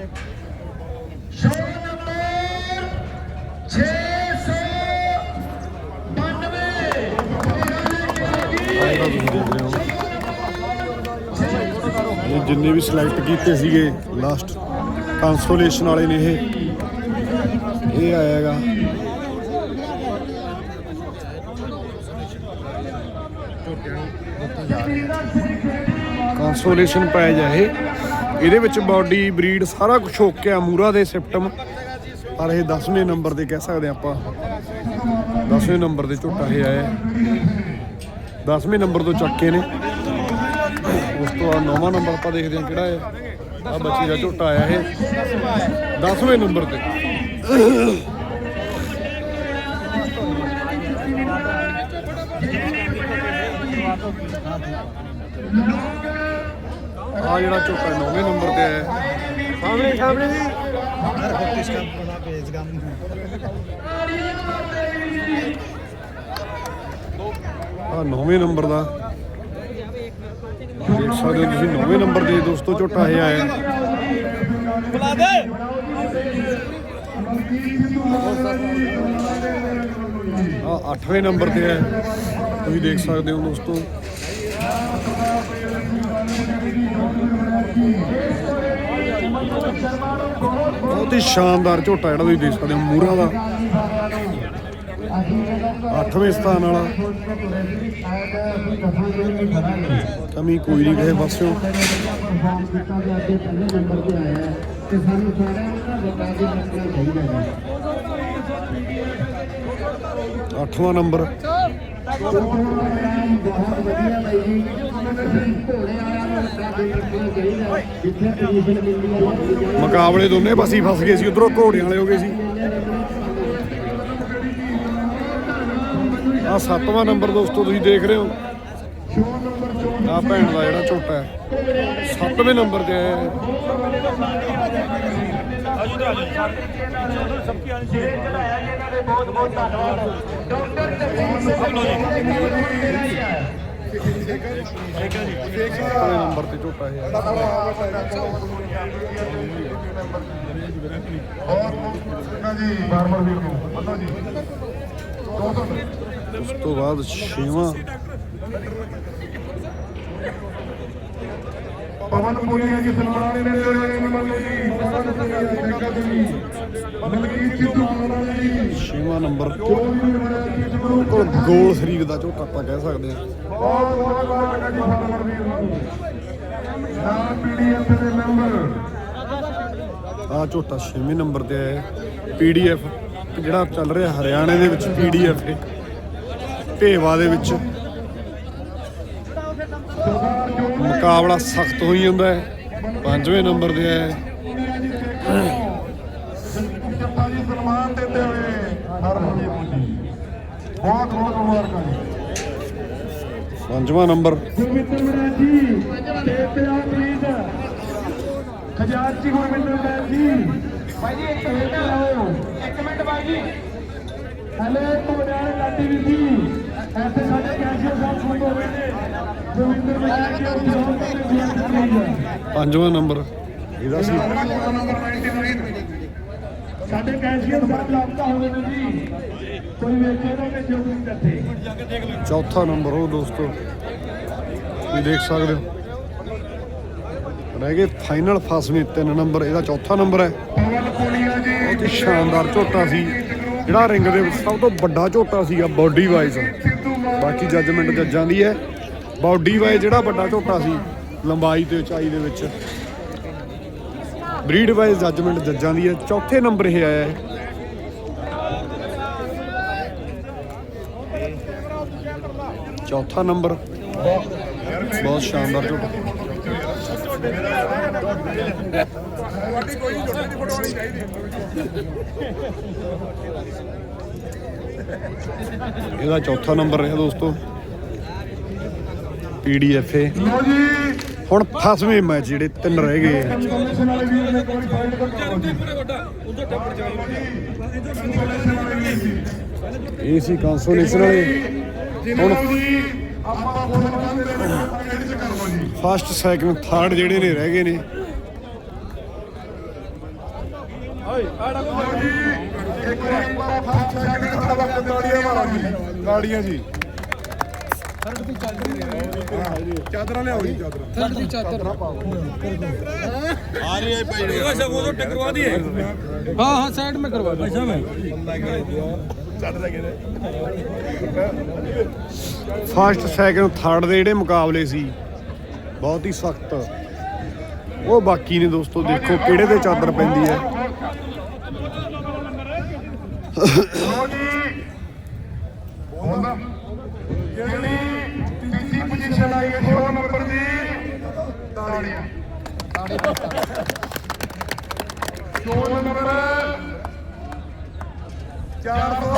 ਇਹ ਜਿੰਨੇ ਵੀ ਸਿਲੈਕਟ ਕੀਤੇ ਸੀਗੇ ਲਾਸਟ ਕੰਸੋਲੇਸ਼ਨ ਵਾਲੇ ਨੇ ਇਹ। ਇਹ ਆਇਆ ਹੈਗਾ ਕੰਸੋਲੇਸ਼ਨ ਪ੍ਰਾਈਜ਼ ਆ ਇਹ। ਇਹਦੇ ਵਿੱਚ ਬਾਡੀ ਬਰੀਡ ਸਾਰਾ ਕੁਝ ਕੇ ਆ ਮੂਰਾ ਦੇ ਸਿਪਟਮ ਪਰ ਇਹ 10ਵੇਂ ਨੰਬਰ ਤੇ ਕਹਿ ਸਕਦੇ ਆਪਾਂ। 10ਵੇਂ ਨੰਬਰ ਤੇ ਝੋਟਾ ਇਹ ਆਇਆ। 10ਵੇਂ ਨੰਬਰ ਤੋਂ ਚੱਕੇ ਨੇ। ਉਸ ਤੋਂ ਬਾਅਦ 9ਵਾਂ ਨੰਬਰ ਆਪਾਂ ਦੇਖਦੇ ਹਾਂ ਕਿਹੜਾ ਹੈ। ਆ ਬੱਚੀ ਦਾ ਝੋਟਾ ਆਇਆ ਇਹ। 10ਵੇਂ ਨੰਬਰ ਤੇ। ਆ ਜਿਹੜਾ ਝੋਟਾ 9ਵੇਂ ਨੰਬਰ ਤੇ ਆਇਆ। ਸਾਹਮਣੇ ਸਾਹਮਣੇ ਜੀ। ਆ 9ਵੇਂ ਨੰਬਰ ਦਾ। ਦੇਖ ਸਕਦੇ ਹੋ ਤੁਸੀਂ 9ਵੇਂ ਨੰਬਰ ਦੇ ਦੋਸਤੋ ਝੋਟਾ ਇਹ ਆਇਆ। ਬੁਲਾ ਦੇ ਆ 8ਵੇਂ ਨੰਬਰ ਤੇ ਹੈ ਤੁਸੀਂ ਦੇਖ ਸਕਦੇ ਹੋ ਦੋਸਤੋ। ਬਹੁਤ ਹੀ ਸ਼ਾਨਦਾਰ ਝੋਟਾ ਜਿਹੜਾ ਤੁਸੀਂ ਦੇਖ ਸਕਦੇ ਹੋ ਮੂਰਾ ਦਾ। 8ਵੇਂ ਸਥਾਨ ਵਾਲਾ। ਕਮੀ ਕੋਈ ਨਹੀਂ ਕਿਸੇ ਪਾਸਿਓਂ। ਪਰਫਾਰਮ ਤੇ ਨੰਬਰ। ਸਾਨੂੰ ਸਾਰਿਆਂ ਨੂੰ ਨਾ ਬਤਾ ਕੇ ਰੱਖਣਾ ਚਾਹੀਦਾ ਹੈ 8ਵਾਂ ਨੰਬਰ ਬਹੁਤ ਵਧੀਆ ਬਾਈ ਜੀ ਮੁਕਾਬਲੇ ਦੋਨੇ ਪਾਸੇ ਫਸ ਗਏ ਸੀ, ਉਧਰੋਂ ਘੋੜਿਆਂ ਵਾਲੇ ਹੋ ਗਏ ਸੀ। ਆ ਸੱਤਵਾਂ ਨੰਬਰ ਦੋਸਤੋ, ਤੁਸੀਂ ਦੇਖ ਰਹੇ ਹੋ। ਆ ਭੈਣ ਦਾ ਜਿਹੜਾ ਝੋਟਾ ਹੈ, ਸੱਤਵੇਂ ਨੰਬਰ ਤੇ ਆਇਆ ਹੈ। ਸੱਤਵੇਂ ਨੰਬਰ ਤੇ ਝੋਟਾ ਇਹ ਹੈ ਜੀ ਬਾਰ-ਬਾਰ ਵੀਰ ਨੂੰ ਪਤਾ ਜੀ ਉਸ ਤੋਂ ਬਾਅਦ ਛੇਵਾਂ। ਪਵਨ ਪੁਰੀਆ ਜੀ ਸਨਮਾਨ ਨੇ ਨੰਬਰ ਜੀ ਪਵਨ ਪੁਰੀਆ ਜੀ ਮਲਕੀਤ ਸਿੱਧੂ ਮਾਨਾ ਜੀ ਛੇਵਾਂ ਨੰਬਰ। ਗੋਲ ਸਰੀਰ ਦਾ ਝੋਟਾ ਆਪਾਂ ਕਹਿ ਸਕਦੇ ਹਾਂ। ਬਹੁਤ ਬਹੁਤ ਬਹੁਤ ਜੀ ਬਾਰ-ਬਾਰ ਵੀਰ ਨੂੰ ਨਾਮ ਪੀਡੀਐਫ ਦੇ ਮੈਂਬਰ। ਆ ਝੋਟਾ 6ਵੇਂ ਨੰਬਰ ਤੇ ਆਇਆ ਪੀਡੀਐਫ ਜਿਹੜਾ ਚੱਲ ਰਿਹਾ ਹਰਿਆਣੇ ਦੇ ਵਿੱਚ ਪੀਡੀਐਫ ਭੇਵਾ ਦੇ ਵਿੱਚ। ਮੁਕਾਬਲਾ ਸਖਤ ਹੋਈ ਜਾਂਦਾ ਹੈ। ਪੰਜਵੇਂ ਨੰਬਰ ਤੇ ਹੈ। ਜੱਪਾ ਜੀ ਸਨਮਾਨ ਦਿੰਦੇ ਹੋਏ ਹਰਮਨਦੀਪ ਜੀ ਬਹੁਤ ਬਹੁਤ ਮੁਬਾਰਕਾਂ ਜੀ ਪੰਜਵਾਂ ਨੰਬਰ। ਗੁਰਮਿੰਦਰ ਮਰਾਜ ਜੀ ਤੇ ਪਿਆ ਖਜਾਨਚੀ ਗੁਰਮਿੰਦਰ ਮਰਾਜ ਜੀ ਭਾਈ ਜੀ ਇੱਕ ਮਿੰਟ ਆਓ ਇੱਕ ਮਿੰਟ, ਭਾਈ ਜੀ। ਹਲੇ ਕੋੜਿਆਲ ਲਾਟੀ ਵੀ ਸੀ ਸਾਡੇ ਕੈਸ਼ੀਅਰ ਸਾਹਿਬ ਖੁਦ ਹੋ ਗਏ ਨੇ ਪਲੀਜ਼ ਪੰਜਵਾਂ ਨੰਬਰ। ਇਹਦਾ ਸੀ। ਨੰਬਰ 99 ਸਾਡੇ ਕੈਸ਼ੀਅਰ ਸਾਹਿਬ ਲਾਪਤਾ ਹੋ ਗਏ ਨੇ ਜੀ। ਕੋਈ ਵੇਖੇ ਨਾ ਕਿ ਜੋ ਤੁਸੀਂ ਦੱਸੇ ਚੌਥਾ ਨੰਬਰ ਉਹ ਦੋਸਤੋ। ਤੁਸੀਂ ਦੇਖ ਸਕਦੇ ਹੋ। ਰਹਿ ਗਏ ਫਾਈਨਲ ਫਸਵੇਂ ਤਿੰਨ ਨੰਬਰ। ਇਹਦਾ ਚੌਥਾ ਨੰਬਰ ਬਹੁਤ ਹੀ ਸ਼ਾਨਦਾਰ ਝੋਟਾ ਸੀ। ਜਿਹੜਾ ਰਿੰਗ ਦੇ ਵਿੱਚ ਸਭ ਤੋਂ ਵੱਡਾ ਝੋਟਾ ਸੀਗਾ ਬਾਡੀ ਵਾਈਜ਼। ਬਾਕੀ ਜੱਜਮੈਂਟ ਜੱਜਾਂ ਦੀ ਹੈ। ਬਾਡੀ ਵਾਈਜ਼ ਜਿਹੜਾ ਵੱਡਾ ਝੋਟਾ ਸੀ, ਲੰਬਾਈ ਤੇ ਉਚਾਈ ਦੇ ਵਿੱਚ। ਬਰੀਡ ਵਾਈਜ਼ ਜੱਜਮੈਂਟ ਜੱਜਾਂ ਦੀ ਹੈ। ਚੌਥੇ ਨੰਬਰ ਇਹ ਆਇਆ ਹੈ। ਚੌਥਾ ਨੰਬਰ ਬਹੁਤ ਸ਼ਾਨਦਾਰ ਝੋਟਾ। ਇਹਦਾ ਚੌਥਾ ਨੰਬਰ ਰਿਹਾ ਦੋਸਤੋ। ਪੀਡੀਐਫ ਏ ਲੋ ਜੀ ਹੁਣ ਫਸਵੇਂ ਮੈਚ ਜਿਹੜੇ ਤਿੰਨ ਰਹਿ ਗਏ ਆ। ਕਮਿਸ਼ਨ ਵਾਲੇ ਵੀਰ ਨੇ ਕੋਈ ਫਾਈਲ ਕਰਵਾਓ ਜੀ ਕਮਿਸ਼ਨ ਵਾਲੇ ਇਹ ਸੀ ਕੰਸੋਲੇਸ਼ਨ ਵਾਲੇ। ਹੁਣ ਫਸਟ ਸੈਕਿੰਡ ਥਰਡ ਜਿਹੜੇ ਨੇ ਰਹਿ ਗਏ ਨੇ। ਓਏ ਆੜਾ ਜੀ। ਚਾਦਰਾਂ ਲਿਆਓ ਰਹੀ ਹੈ ਸਭ ਉਹ ਟਕਰਵਾ ਦੀ ਹੈ ਹਾਂ ਹਾਂ ਸਾਈਡ ਮੇ ਕਰਵਾ ਦੇ ਅੱਛਾ ਫਸਟ ਸੈਕਿੰਡ ਥਰਡ ਦੇ ਜਿਹੜੇ ਮੁਕਾਬਲੇ ਸੀ ਬਹੁਤ ਹੀ ਸਖਤ। ਉਹ ਬਾਕੀ ਨੇ ਦੋਸਤੋ ਦੇਖੋ ਕਿਹੜੇ ਦੇ ਚਾਦਰ ਪੈਂਦੀ ਹੈ। ਜਿਹੜੀ ਤੀਜੀ ਪੋਜੀਸ਼ਨ ਆਈ ਹੈ 16 ਨੰਬਰ ਦੀ ਤਾੜੀਆਂ 16 ਨੰਬਰ 400 ਬੋਲ ਜੋ 30 ਨੰਬਰ ਦੀ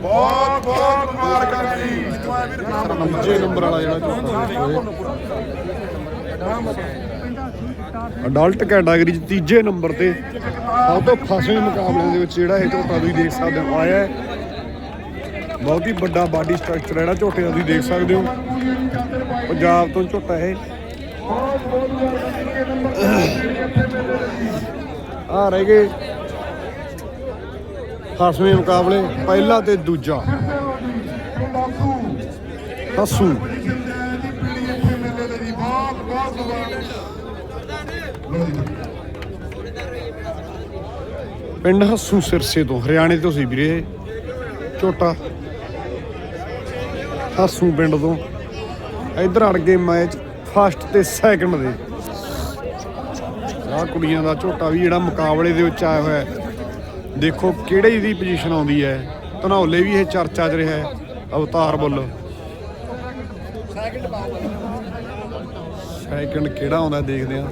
ਬਹੁਤ ਬਹੁਤ ਮੁਬਾਰਕਾਂ ਜੀ। ਦੂਜੇ ਨੰਬਰ ਵਾਲਾ ਜਿਹੜਾ ਝੋਟਾ ਅਡਲਟ ਕੈਟਾਗਰੀ ਚ ਤੀਜੇ ਨੰਬਰ ਤੇ ਸਭ ਤੋਂ ਫਸਵੇਂ ਮੁਕਾਬਲਿਆਂ ਦੇ ਵਿੱਚ ਜਿਹੜਾ ਇਹ ਝੋਟਾ ਤੁਸੀਂ ਦੇਖ ਸਕਦੇ ਹੋ ਆਇਆ ਹੈ। ਬਹੁਤ ਹੀ ਵੱਡਾ ਬਾਡੀ ਸਟਰਕਚਰ ਹੈ ਜਿਹੜਾ ਝੋਟੇ ਦਾ ਤੁਸੀਂ ਦੇਖ ਸਕਦੇ ਹੋ। ਪੰਜਾਬ ਤੋਂ ਝੋਟਾ ਇਹ। ਆ ਰਹਿ ਗਏ। ਫਸਵੇਂ ਮੁਕਾਬਲੇ, ਪਹਿਲਾ ਤੇ ਦੂਜਾ। ਹਸੂ। ਪਿੰਡ ਹਸੂ ਸਿਰਸੇ ਤੋਂ, ਹਰਿਆਣੇ ਤੋਂ ਸੀ ਵੀਰੇ ਇਹ। ਝੋਟਾ। ਹਸੂ ਪਿੰਡ ਤੋਂ। ਇਧਰ ਅੜ ਗਏ ਮੈਚ ਫਸਟ ਤੇ ਸੈਕੰਡ ਦੇ। ਆਹ ਕੁੜੀਆਂ ਦਾ ਝੋਟਾ ਵੀ ਜਿਹੜਾ ਮੁਕਾਬਲੇ ਦੇ ਵਿੱਚ ਆਇਆ ਹੋਇਆ ਦੇਖੋ ਕਿਹੜੇ ਦੀ ਪੋਜੀਸ਼ਨ ਆਉਂਦੀ ਹੈ। ਧਨੌਲੇ ਵੀ ਇਹ ਚਰਚਾ 'ਚ ਰਿਹਾ ਹੈ, ਅਵਤਾਰ ਬੁੱਲ ਸੈਕਿੰਡ ਕਿਹੜਾ ਆਉਂਦਾ ਦੇਖਦੇ ਆ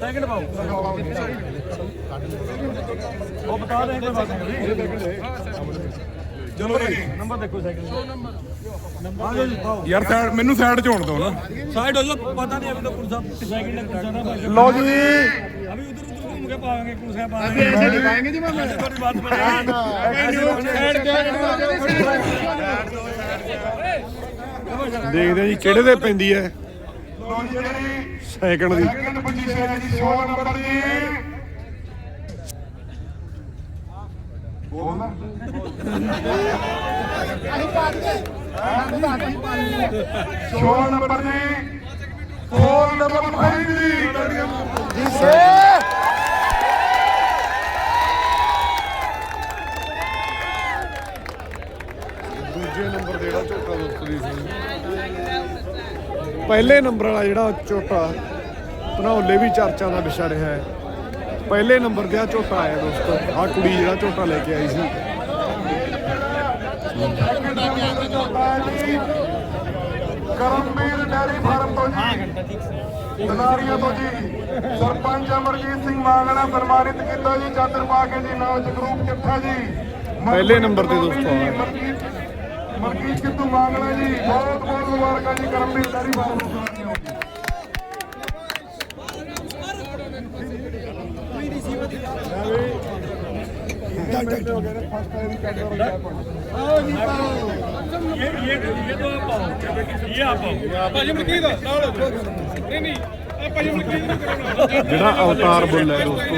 ਸੈਕਿੰਡ ਪਾਓ। ਉਹ ਬਤਾ ਦੇ ਕੋਈ ਬਾਤ ਨਹੀਂ। ਯਾਰ ਸਾਈਡ ਮੈਨੂੰ ਸਾਈਡ ਚ ਹੋਣ ਨਾ। ਸਾਈਡ ਹੋ ਜਾ ਪਤਾ ਨਹੀਂ ਅਭੀ ਤਾਂ ਪੁਰਸਾ ਸਾਈਕਲ ਦਾ ਪੁਰਸਾ ਲਓ ਜੀ। ਅਭੀ ਉਧਰ ਉਧਰ ਘੁੰਮ ਕੇ ਪਾਵਾਂਗੇ ਪੁਰਸਾ ਪਾਵਾਂਗੇ। ਅੱਗੇ ਐਸੇ ਦਿਖਾਏਗੇ ਜੀ ਮੈਂ ਤੁਹਾਡੀ ਬਾਤ ਬਣ। ਗਈ ਸਾਈਡ ਤੇ ਦੇਖਦੇ ਜੀ ਕਿਹੜੇ ਤੇ ਪੈਂਦੀ ਹੈ। ਸਾਈਕਲ ਦੀ। ਸੈਕਿੰਡ ਪੋਜੀਸ਼ਨ ਹੈ ਜੀ 6 ਨੰਬਰ ਦੀ। ਸੋਲਾਂ ਨੰਬਰ ਦੀ ਫੋਰ ਨੰਬਰ 5 ਦੀ। ਦੂਜੇ ਨੰਬਰ ਦੇ ਜਿਹੜਾ ਝੋਟਾ ਦੋਸਤੋ ਦੀ ਸੀ। ਪਹਿਲੇ ਨੰਬਰ ਵਾਲਾ ਜਿਹੜਾ ਝੋਟਾ ਧਨੌਲੇ ਵੀ ਚਰਚਾ ਦਾ ਵਿਸ਼ਾ ਰਿਹਾ ਹੈ। ਪਹਿਲੇ ਨੰਬਰ ਤੇ ਆ ਝੋਟਾ ਆਇਆ ਦੋਸਤੋ। ਆ ਕੁੜੀ ਜਿਹੜਾ ਝੋਟਾ ਲੈ ਕੇ ਆਈ ਸੀ। ਕਰਮਵੀਰ ਡੈਰੀ ਫਾਰਮ ਤੋਂ ਜੀ। ਦਨਾਰੀਆਂ ਤੋਂ ਜੀ। ਸਰਪੰਚ ਅਮਰਜੀਤ ਸਿੰਘ ਮਾਂਗਣਾ ਸਨਮਾਨਿਤ ਕੀਤਾ ਜੀ। ਚਾਦਰ ਪਾ ਕੇ ਜੀ ਨਾਲ ਜਗਰੂਪ ਚੱਠਾ ਜੀ। ਪਹਿਲੇ ਨੰਬਰ ਤੇ ਦੋਸਤੋ ਆਇਆ। ਮਲਕੀਤ ਮਲਕੀਤ ਕਿੱਤੂ ਮਾਂਗਣਾ ਜੀ। ਬਹੁਤ ਬਹੁਤ ਮੁਬਾਰਕਾਂ ਜੀ ਕਰਮਵੀਰ ਡੈਰੀ ਫਾਰਮ ਤੋਂ। ਜਿਹੜਾ ਅਵਤਾਰ ਬੁੱਲ ਹੈ ਦੋਸਤੋ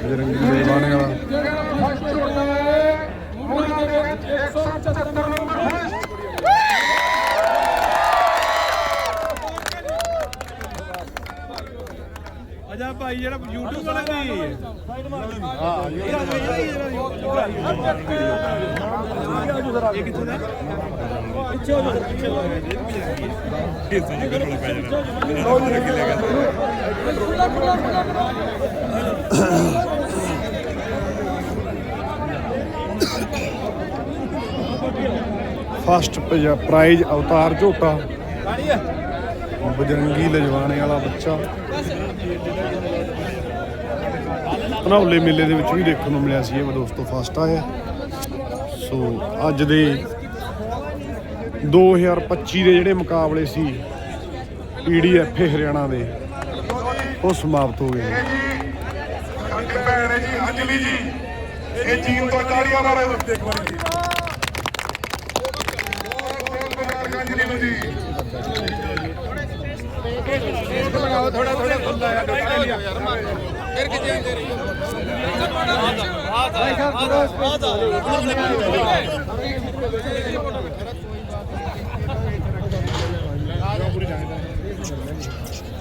ਜਰੰਗੀ ਦੇ ਬਾਣੇ ਵਾਲਾ। ਜਿਹੜਾ ਫਸਟ ਝੋਟਾ ਹੈ ਦੇ 175 ਨੰਬਰ ਭਾਈ ਜਿਹੜਾ YouTube ਵਾਲਾ ਵੀ। ਇਹ ਕਿੱਥੇ ਦਾ ਪਿੱਛੇ ਹੋ ਜਾ ਪਿੱਛੇ ਹੋ ਫਸਟ ਪ੍ਰਾਈਜ਼ ਅਵਤਾਰ ਝੋਟਾ ਬਜਰੰਗੀ ਲਜਵਾਣੇ ਵਾਲਾ ਬੱਚਾ। ਧਨੌਲੇ ਮੇਲੇ ਦੇ ਵਿੱਚ ਵੀ ਦੇਖਣ ਨੂੰ ਮਿਲਿਆ ਸੀ ਇਹ ਦੋਸਤੋ ਫਸਟ ਆਇਆ। ਸੋ ਅੱਜ ਦੇ 2025 ਦੇ ਜਿਹੜੇ ਮੁਕਾਬਲੇ ਸੀ ਪੀਡੀਐਫ ਹਰਿਆਣਾ ਦੇ ਉਹ ਸਮਾਪਤ ਹੋ ਗਏ। ਸਾਡੀ ਭੈਣ ਹੈ ਜੀ ਅੰਜਲੀ ਜੀ। ਇਹ ਚੀਨ ਤੋਂ ਤਾੜੀਆਂ ਮਾਰੋ ਇੱਕ ਵਾਰ ਜੀ। ਬਹੁਤ ਬਹੁਤ ਮੁਬਾਰਕ ਅੰਜਲੀ ਨੂੰ ਜੀ ఎక్కడికి చేయండి